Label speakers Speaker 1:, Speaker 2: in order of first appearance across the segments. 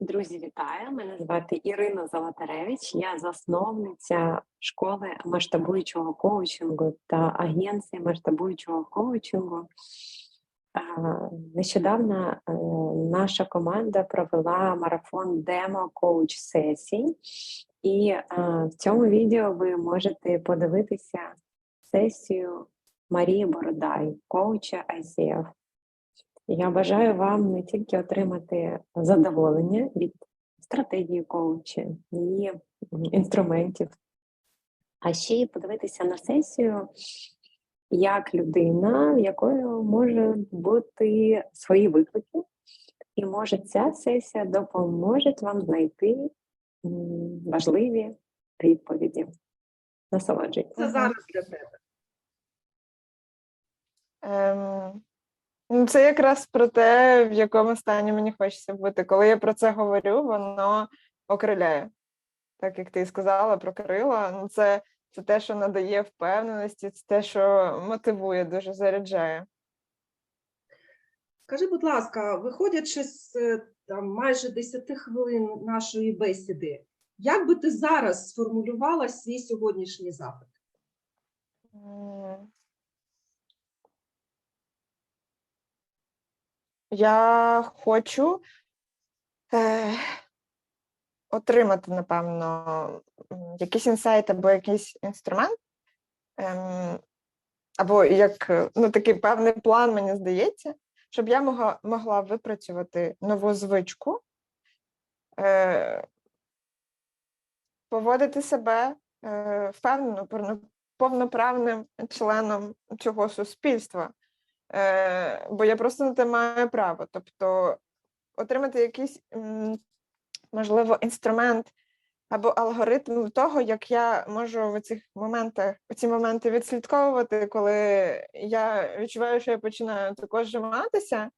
Speaker 1: Друзі, вітаю! Мене звати Ірина Золотаревич. Я засновниця школи масштабуючого коучингу та агенції масштабуючого коучингу. Нещодавно е, наша команда провела марафон демо коуч сесій, і в цьому відео ви можете подивитися сесію Марії Бородай, коуча ICF. Я бажаю вам не тільки отримати задоволення від стратегії коуча, її інструментів, а ще й подивитися на сесію як людина, в якої може бути свої виклики, і може ця сесія допоможе вам знайти важливі відповіді. Насолоджуйтесь.
Speaker 2: Це зараз для тебе.
Speaker 3: Ну, це якраз про те, в якому стані мені хочеться бути. Коли я про це говорю, воно окриляє. Так як ти і сказала про крила, ну це, це те, що надає впевненості, це те, що мотивує, дуже заряджає.
Speaker 2: Скажи, будь ласка, виходячи з е, там майже 10 хвилин нашої бесіди, як би ти зараз сформулювала свій сьогоднішній запит?
Speaker 3: Я хочу е, отримати, напевно, якийсь інсайт або якийсь інструмент, ем, або як е, ну, такий певний план, мені здається, щоб я могла, могла випрацювати нову звичку, е, поводити себе е, впевнено, повноправним членом цього суспільства. Е, бо я просто на те маю право. Тобто отримати якийсь, можливо, інструмент або алгоритм того, як я можу в цих моментах, в ці моменти відслідковувати, коли я відчуваю, що я починаю також жиматися,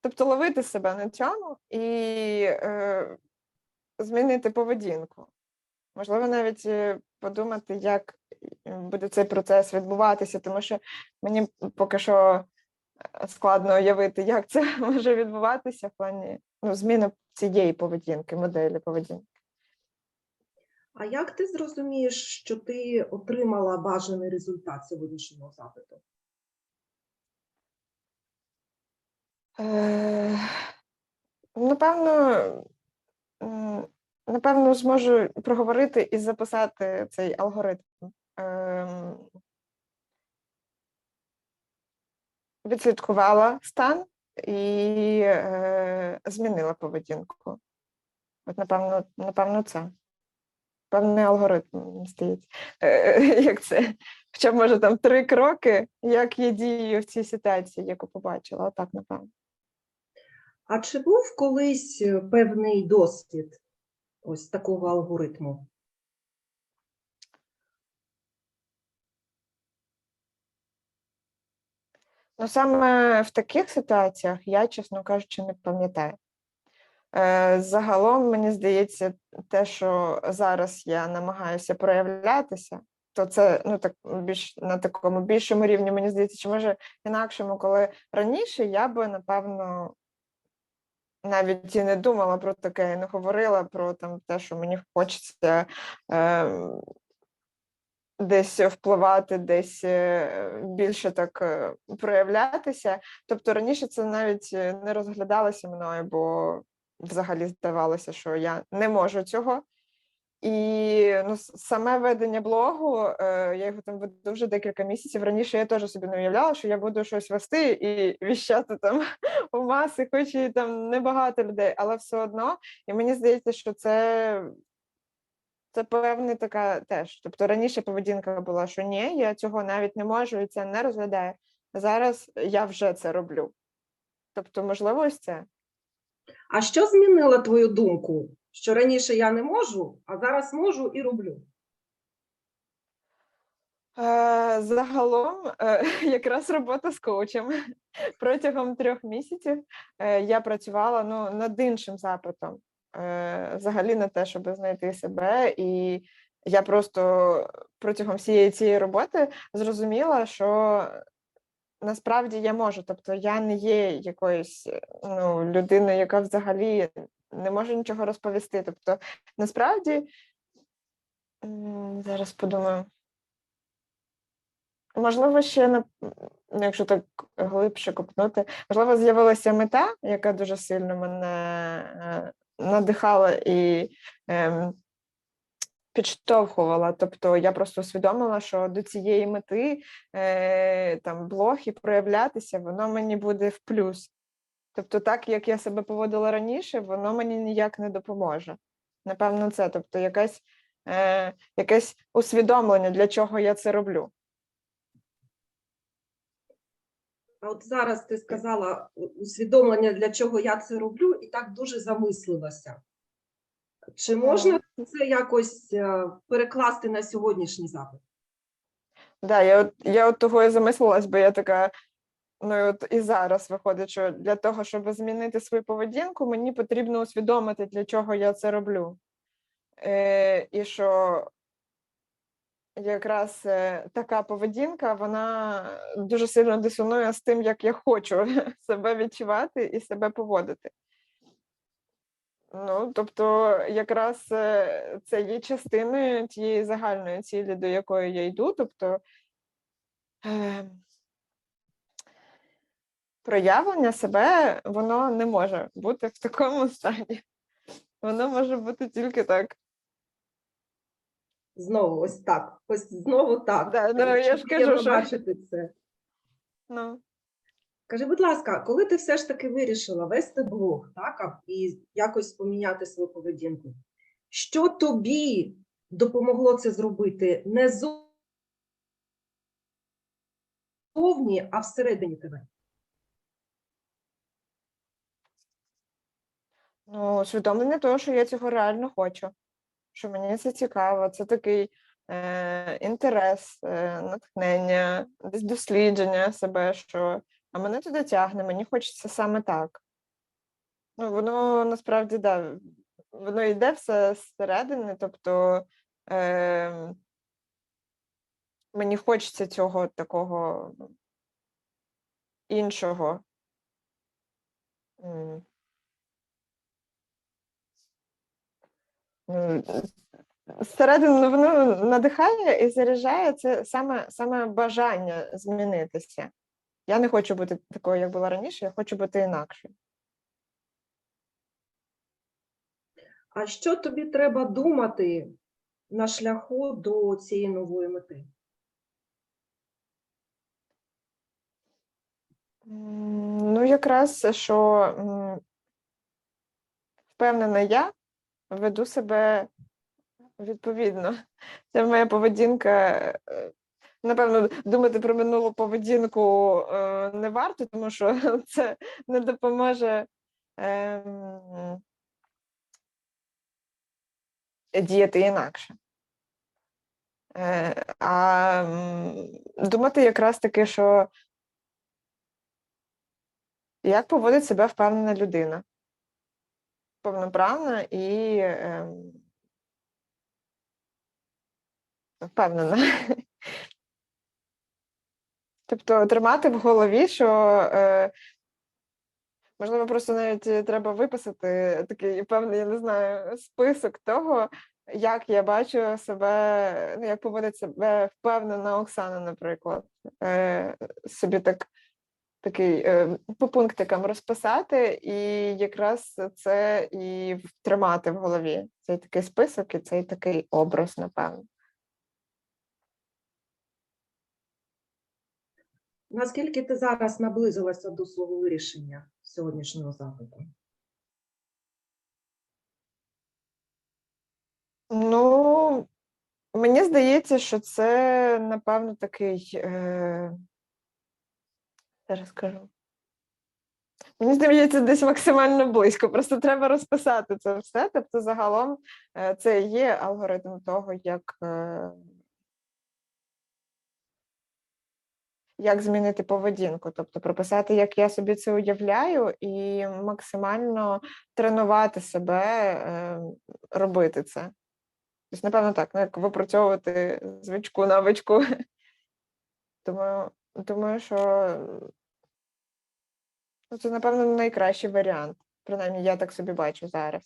Speaker 3: тобто ловити себе на цьому і е, змінити поведінку. Можливо, навіть е, подумати, як буде цей процес відбуватися, тому що мені поки що складно уявити, як це може відбуватися в плані ну, зміни цієї поведінки, моделі поведінки.
Speaker 2: А як ти зрозумієш, що ти отримала бажаний результат сьогоднішнього запиту?
Speaker 3: Е, Напевно, напевно, зможу проговорити і записати цей алгоритм. Ем, Відслідкувала стан і е, змінила поведінку. От, напевно, напевно, це. Певний алгоритм, здається. Е, Як це? Хоча може, там три кроки, як я дію в цій ситуації, яку побачила. Отак, напевно.
Speaker 2: А чи був колись певний досвід ось такого алгоритму?
Speaker 3: Ну, саме в таких ситуаціях я, чесно кажучи, не пам'ятаю. Е, Загалом, мені здається, те, що зараз я намагаюся проявлятися, то це ну, так, більш на такому більшому рівні, мені здається, чи може інакшому, коли раніше я би, напевно, навіть і не думала про таке, і не говорила про там, те, що мені хочеться е, десь впливати, десь е, більше так е, проявлятися. Тобто раніше це навіть е, не розглядалося мною, бо взагалі здавалося, що я не можу цього. І ну, саме ведення блогу, е, я його там веду вже декілька місяців. Раніше я теж собі не уявляла, що я буду щось вести і віщати там у маси, хоч і там небагато людей, але все одно. І мені здається, що це, це певна така теж. Тобто раніше поведінка була, що ні, я цього навіть не можу і це не розглядаю. Зараз я вже це роблю. Тобто, можливо, ось це.
Speaker 2: А що змінило твою думку? Що раніше я не можу, а зараз можу і роблю?
Speaker 3: Е, Загалом, е, якраз робота з коучем. Протягом трьох місяців е, я працювала ну, над іншим запитом, взагалі на те, щоб знайти себе. І я просто протягом всієї цієї роботи зрозуміла, що насправді я можу. Тобто я не є якоюсь ну, людиною, яка взагалі не можу нічого розповісти. Тобто, насправді, зараз подумаю. Можливо, ще ну, якщо так глибше копнути, можливо, з'явилася мета, яка дуже сильно мене е, надихала і ем, підштовхувала. Тобто я просто усвідомила, що до цієї мети е, там блог і проявлятися, воно мені буде в плюс. Тобто, так як я себе поводила раніше, воно мені ніяк не допоможе. Напевно, це, тобто, якесь, е, якесь усвідомлення, для чого я це роблю.
Speaker 2: А от зараз ти сказала усвідомлення, для чого я це роблю, і так дуже замислилася. Чи можна це якось е, перекласти на сьогоднішній запит?
Speaker 3: Да, я от, я от того і замислилась, бо я така. Ну, і от і зараз виходить, що для того, щоб змінити свою поведінку, мені потрібно усвідомити, для чого я це роблю. Е, і що якраз е, така поведінка, вона дуже сильно дисонує з тим, як я хочу себе відчувати і себе поводити. Ну, тобто, якраз е, це є частиною тієї загальної цілі, до якої я йду. Тобто е, проявлення себе, воно не може бути в такому стані. Воно може бути тільки так.
Speaker 2: Знову ось так. Ось знову так.
Speaker 3: Да, ну, я ж кажу, що-
Speaker 2: бачити це.
Speaker 3: Ну.
Speaker 2: Скажи, будь ласка, коли ти все ж таки вирішила вести блог, так, і якось поміняти свою поведінку, що тобі допомогло це зробити не зовні, а всередині тебе?
Speaker 3: Ну, усвідомлення того, що я цього реально хочу, що мені це цікаво, це такий е, інтерес, е, натхнення, десь дослідження себе, що а мене туди тягне, мені хочеться саме так. Ну, воно насправді да, воно йде все зсередини, тобто е, мені хочеться цього такого іншого. М. М, Зсередини воно надихає і заряджає це саме, саме бажання змінитися. Я не хочу бути такою, як була раніше, я хочу бути інакшою.
Speaker 2: А що тобі треба думати на шляху до цієї нової мети?
Speaker 3: Ну, якраз що впевнена я веду себе відповідно. Це моя поведінка. е, Напевно, думати про минулу поведінку е, не варто, тому що це не допоможе ем, діяти інакше. Е, А думати якраз таки, що як поводить себе впевнена людина. Повноправна і ем, впевнена. Тобто тримати в голові, що е, можливо, просто навіть е, треба виписати такий певний, я не знаю, список того, як я бачу себе, ну, як поводить себе впевнена Оксана, наприклад. Е, собі так такий е, по пунктикам розписати, і якраз це і тримати в голові цей такий список і цей такий образ, напевно.
Speaker 2: Наскільки ти зараз наблизилася до свого вирішення сьогоднішнього запиту?
Speaker 3: Ну, мені здається, що це, напевно, такий. Е... Зараз скажу. Мені здається, десь максимально близько. Просто треба розписати це все. Тобто, загалом, е, це є алгоритм того, як, е, як змінити поведінку. Тобто, прописати, як я собі це уявляю, і максимально тренувати себе, е, робити це. Тобто, напевно, так, ну, як випрацьовувати звичку, навичку. Думаю, думаю, що ну, це, напевно, найкращий варіант. Принаймні, я так собі бачу зараз.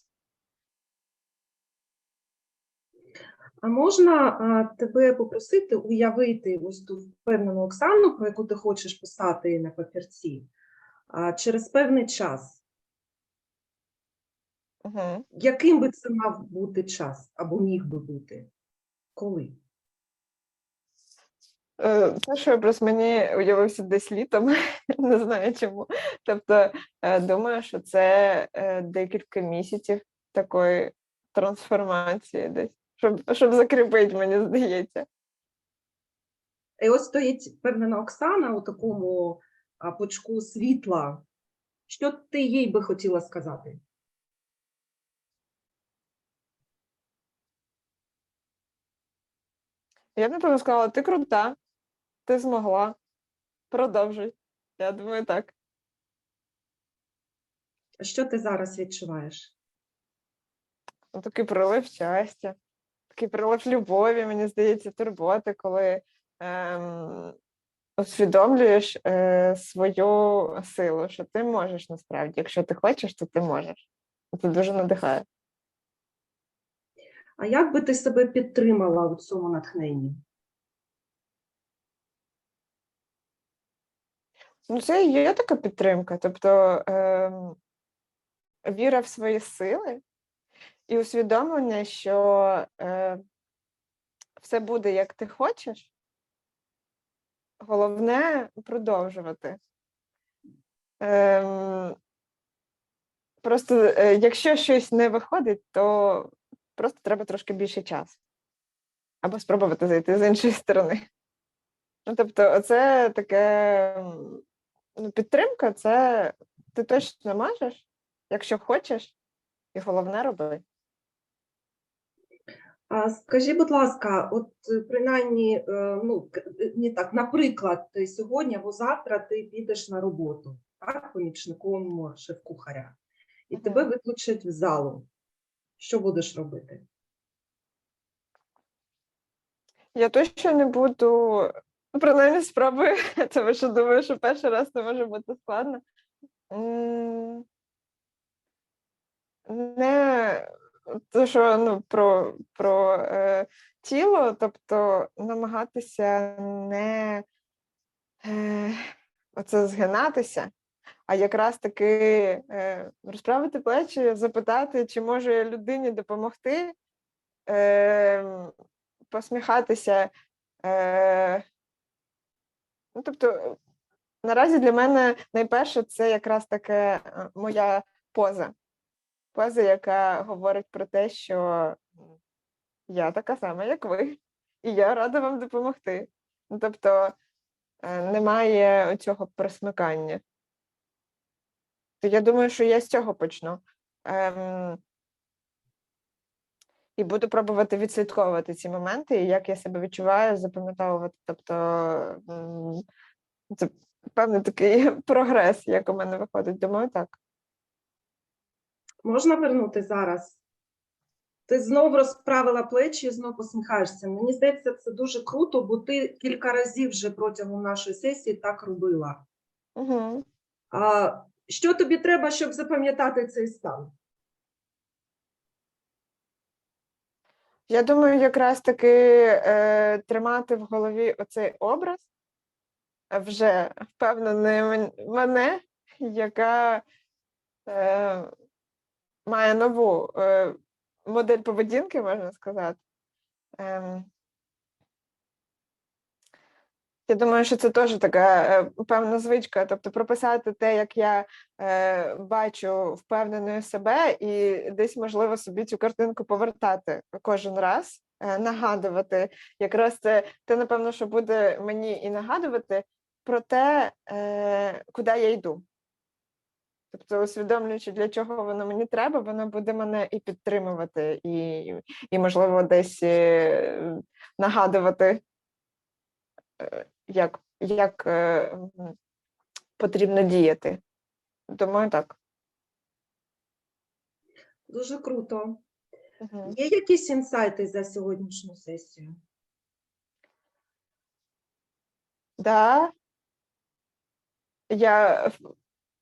Speaker 2: А можна а, тебе попросити уявити ось ту впевнену Оксану, про яку ти хочеш писати на папірці, а, через певний час.
Speaker 3: Угу.
Speaker 2: Яким би це мав бути час або міг би бути? Коли?
Speaker 3: Е, Перший образ мені уявився десь літом, не знаю чому. Тобто, е, думаю, що це е, декілька місяців такої трансформації десь, щоб, щоб закріпити, мені здається.
Speaker 2: І ось стоїть впевнена Оксана у такому пучку світла. Що ти їй би хотіла сказати?
Speaker 3: Я б, напевно сказала, ти крута, ти змогла. Продовжуй. Я думаю, так.
Speaker 2: Що ти зараз відчуваєш?
Speaker 3: Ну, Такий прилив щастя, такий прилив любові, мені здається, турботи, коли ем, усвідомлюєш е, свою силу, що ти можеш насправді. Якщо ти хочеш, то ти можеш. Це дуже надихає.
Speaker 2: А як би ти себе підтримала у цьому натхненні?
Speaker 3: Ну, це є така підтримка. Тобто ем, віра в свої сили і усвідомлення, що е, все буде як ти хочеш. Головне продовжувати. Ем, просто е, якщо щось не виходить, то просто треба трошки більше часу. Або спробувати зайти з іншої сторони. Ну, тобто, оце таке ну, підтримка це ти точно можеш, якщо хочеш, і головне роби.
Speaker 2: А скажи, будь ласка, от е, принаймні, е, ну не так, наприклад, ти сьогодні або завтра ти підеш на роботу, так, помічником шеф-кухаря, і
Speaker 3: Мгм.
Speaker 2: тебе викличуть в залу. Що будеш робити?
Speaker 3: Я точно не буду, принаймні спробую, тому що думаю, що перший раз це може бути складно. Не то, що ну, про, про е, тіло, тобто намагатися не е, оце згинатися, а якраз таки е, розправити плечі, запитати, чи може людині допомогти, е, посміхатися. Ну, тобто, наразі для мене найперше це якраз таке е, моя поза. Поза, яка говорить про те, що я така сама, як ви, і я рада вам допомогти. Ну, тобто е, немає цього присмикання. То я думаю, що я з цього почну. Ем, і буду пробувати відслідковувати ці моменти, і як я себе відчуваю, запам'ятовувати. Тобто це певний такий прогрес, як у мене виходить. Думаю, так.
Speaker 2: Можна вернути зараз? Ти знов розправила плечі і знов посміхаєшся. Мені здається, це дуже круто, бо ти кілька разів вже протягом нашої сесії так робила.
Speaker 3: Угу.
Speaker 2: А що тобі треба, щоб запам'ятати цей стан?
Speaker 3: Я думаю, якраз таки е, тримати в голові оцей образ вже впевнений мене, яка е, має нову е, модель поведінки, можна сказати. Ем, я думаю, що це теж така е, певна звичка, тобто прописати те, як я е, бачу впевненою себе, і десь можливо собі цю картинку повертати кожен раз, е, нагадувати. Якраз це те, напевно, що буде мені і нагадувати про те, е, куди я йду. Тобто, усвідомлюючи, для чого воно мені треба, воно буде мене і підтримувати, і, і можливо, десь е, нагадувати, е, як, як е, потрібно діяти. Думаю, так.
Speaker 2: Дуже круто.
Speaker 3: Мгм.
Speaker 2: Є якісь інсайти за сьогоднішню сесію?
Speaker 3: Да. Я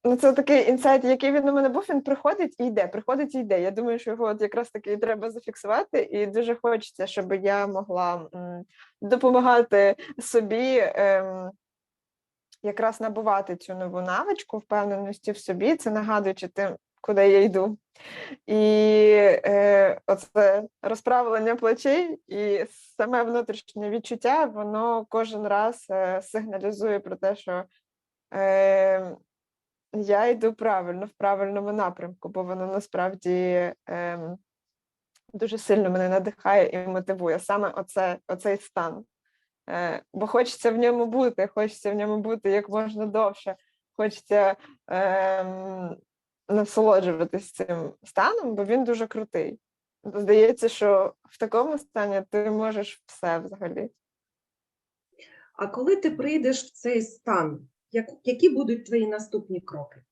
Speaker 3: Ну, це такий інсайт, який він у мене був, він приходить і йде, приходить і йде. Я думаю, що його от якраз таки треба зафіксувати, і дуже хочеться, щоб я могла допомагати собі ем, якраз набувати цю нову навичку впевненості в собі, це нагадуючи тим, куди я йду. І е, оце розправлення плечей і саме внутрішнє відчуття, воно кожен раз е, сигналізує про те, що е, я йду правильно, в правильному напрямку, бо воно насправді ем, дуже сильно мене надихає і мотивує саме оце, оцей стан. Е, бо хочеться в ньому бути, хочеться в ньому бути як можна довше, хочеться ем, насолоджуватись цим станом, бо він дуже крутий. Здається, що в такому стані ти можеш все взагалі.
Speaker 2: А коли ти прийдеш в цей стан, як, які будуть твої наступні кроки?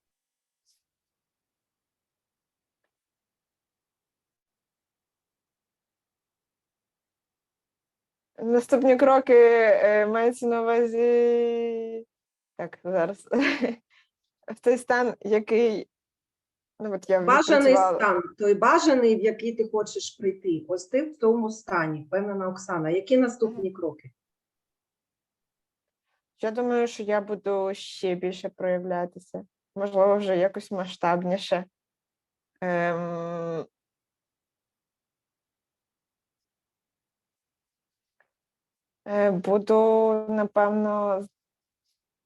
Speaker 3: Наступні кроки е, мається на увазі. Так, зараз. В той стан, який. Ну, от я
Speaker 2: Бажаний стан, той бажаний, в який ти хочеш прийти. Ось ти в тому стані, впевнена Оксана. Які наступні кроки?
Speaker 3: Я думаю, що я буду ще більше проявлятися. Можливо, вже якось масштабніше. Ем... е, Буду, напевно,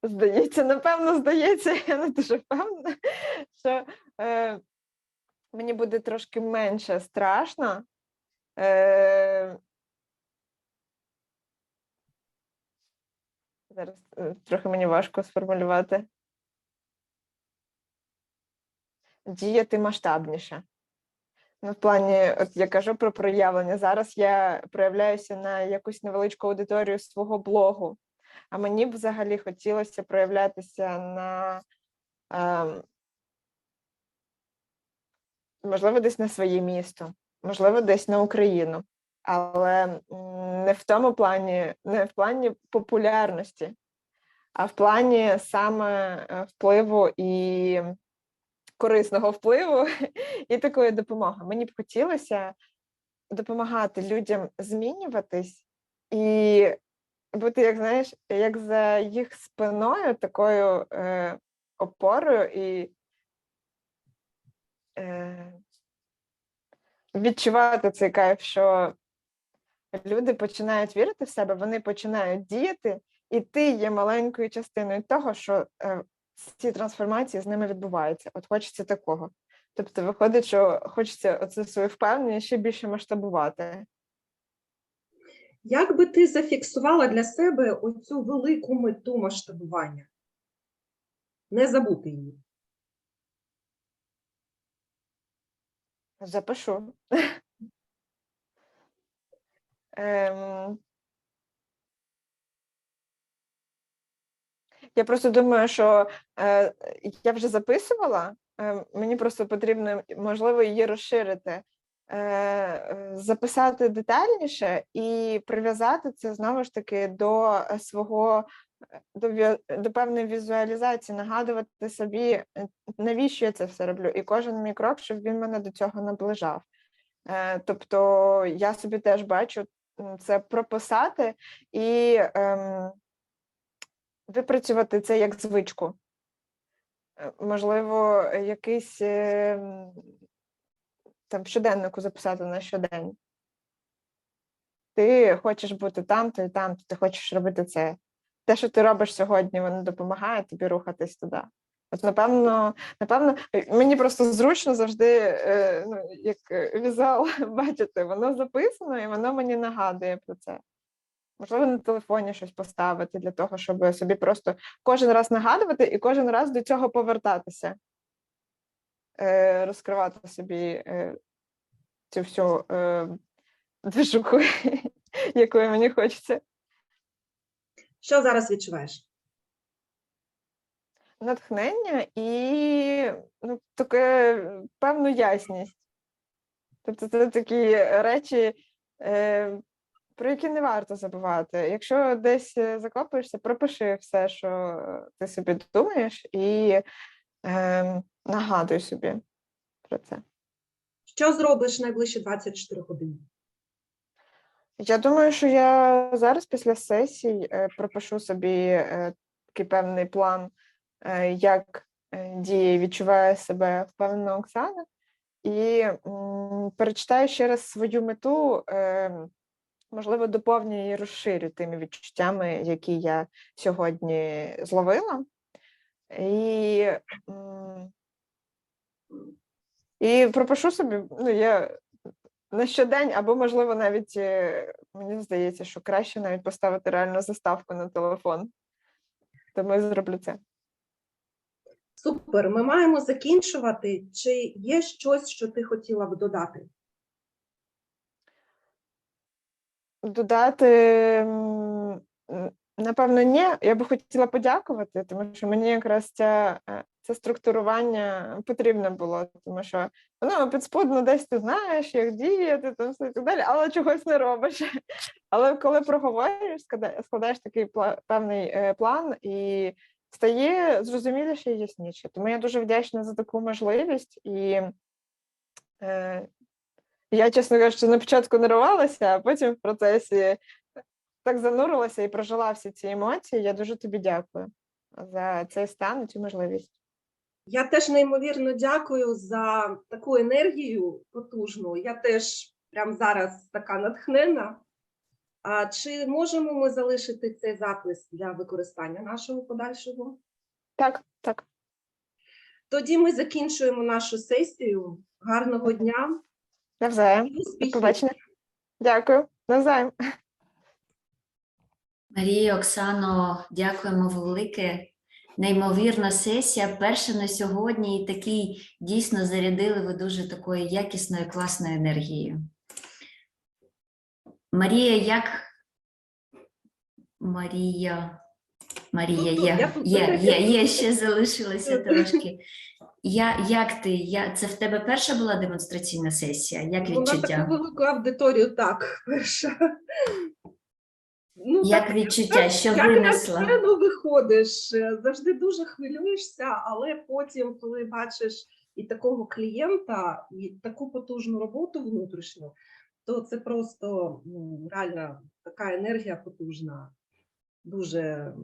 Speaker 3: здається, напевно, здається, я не дуже впевнена, що е, мені буде трошки менше страшно. Е, Зараз е, трохи мені важко сформулювати. Діяти масштабніше. Ну, в плані, от я кажу про проявлення. Зараз я проявляюся на якусь невеличку аудиторію свого блогу, а мені б взагалі хотілося проявлятися на, ем, можливо, десь на своє місто, можливо, десь на Україну, але не в тому плані, не в плані популярності, а в плані саме е, впливу і корисного впливу і такої допомоги. Мені б хотілося допомагати людям змінюватись і бути, як знаєш, як за їх спиною, такою е, опорою і е, відчувати цей кайф, що люди починають вірити в себе, вони починають діяти, і ти є маленькою частиною того, що е, ці трансформації з ними відбуваються. От хочеться такого. Тобто, виходить, що хочеться оце свою впевненість ще більше масштабувати.
Speaker 2: Як би ти зафіксувала для себе оцю велику мету масштабування? Не забути її.
Speaker 3: Запишу. Ем, Я просто думаю, що е, я вже записувала, е, мені просто потрібно, можливо, її розширити, е, записати детальніше і прив'язати це знову ж таки до е, свого е, до, до певної візуалізації, нагадувати собі, е, навіщо я це все роблю, і кожен мій крок, щоб він мене до цього наближав. Е, Тобто я собі теж бачу це прописати і ем, випрацювати це як звичку. Е, Можливо, якийсь е, там щоденнику записати на щодень. Ти хочеш бути там-то і там, ти хочеш робити це. Те, що ти робиш сьогодні, воно допомагає тобі рухатись туди. От, напевно, напевно, е, мені просто зручно завжди, е, ну, як е, візуал бачити, воно записано і воно мені нагадує про це. Можливо, на телефоні щось поставити для того, щоб собі просто кожен раз нагадувати і кожен раз до цього повертатися, розкривати собі цю всю движуху, якої мені хочеться.
Speaker 2: Що зараз відчуваєш?
Speaker 3: Натхнення і ну, таке певну ясність. Тобто це такі речі, е, про які не варто забувати. Якщо десь е, закопуєшся, пропиши все, що ти собі думаєш, і ем, нагадую собі про це.
Speaker 2: Що зробиш найближчі 24 години?
Speaker 3: Я думаю, що я зараз після сесій е, пропишу собі е, такий певний план, е, як е, діє відчуває себе впевнена Оксана, і перечитаю ще раз свою мету, е, можливо, доповню і розширю тими відчуттями, які я сьогодні зловила. І, і пропишу собі, ну, я на щодень, або, можливо, навіть е, мені здається, що краще навіть поставити реальну заставку на телефон. Тому я зроблю це.
Speaker 2: Супер, ми маємо закінчувати. Чи є щось, що ти хотіла б додати?
Speaker 3: Додати, напевно, ні. Я би хотіла подякувати, тому що мені якраз ця, е, це структурування потрібно було, тому що воно підспудно десь ти знаєш, як діяти, там все і так далі, але чогось не робиш. Але коли проговорюєш, складаєш, складаєш такий певний е, план і стає зрозуміліше і ясніше. Тому я дуже вдячна за таку можливість і. Е, я, чесно кажучи, на початку нервувалася, а потім в процесі так занурилася і прожила всі ці емоції. Я дуже тобі дякую за цей стан і цю можливість.
Speaker 2: Я теж неймовірно дякую за таку енергію потужну. Я теж прямо зараз така натхнена. А чи можемо ми залишити цей запис для використання нашого подальшого?
Speaker 3: Так, так.
Speaker 2: Тоді ми закінчуємо нашу сесію. Гарного дня
Speaker 3: Навзаєм. побачення. Дякую. Навзаєм.
Speaker 4: Марія, Оксано, дякуємо велике. Неймовірна сесія. Перша на сьогодні, і такий дійсно зарядили ви дуже такою якісною, класною енергією. Марія, як Марія, Марія, є, є, є, є, ще залишилося трошки. Я, як ти? Я, це в тебе перша була демонстраційна сесія? Як
Speaker 2: Вона таку велику аудиторію, так, перша. Ну,
Speaker 4: Як
Speaker 2: так,
Speaker 4: відчуття? Що
Speaker 2: як на
Speaker 4: винесла?
Speaker 2: сцену виходиш, е, завжди дуже хвилюєшся, але потім, коли бачиш і такого клієнта, і таку потужну роботу внутрішню, то це просто ну, реально така енергія потужна, дуже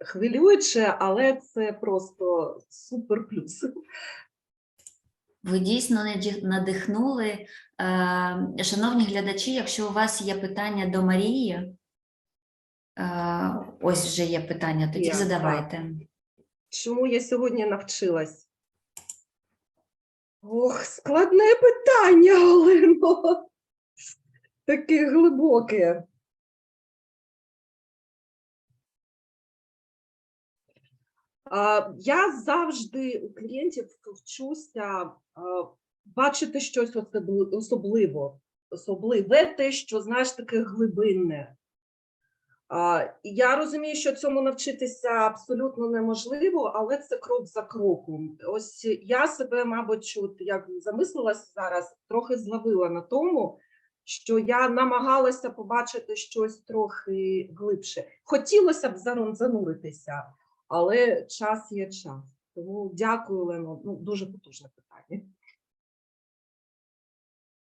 Speaker 2: хвилююче, але це просто супер плюс.
Speaker 4: Ви дійсно надихнули. Е, Шановні глядачі, якщо у вас є питання до Марії, е, ось вже є питання, тоді
Speaker 2: так.
Speaker 4: задавайте.
Speaker 2: Чому я сьогодні навчилась? Ох, складне питання, Олено. Таке глибоке. Я завжди у клієнтів вчуся бачити щось особливо, особливе те, що знаєш, таке глибинне. Я розумію, що цьому навчитися абсолютно неможливо, але це крок за кроком. Ось я себе, мабуть, як замислилася зараз, трохи зловила на тому, що я намагалася побачити щось трохи глибше. Хотілося б зануритися, але час є час. Тому дякую, Лено. Ну, дуже потужне питання.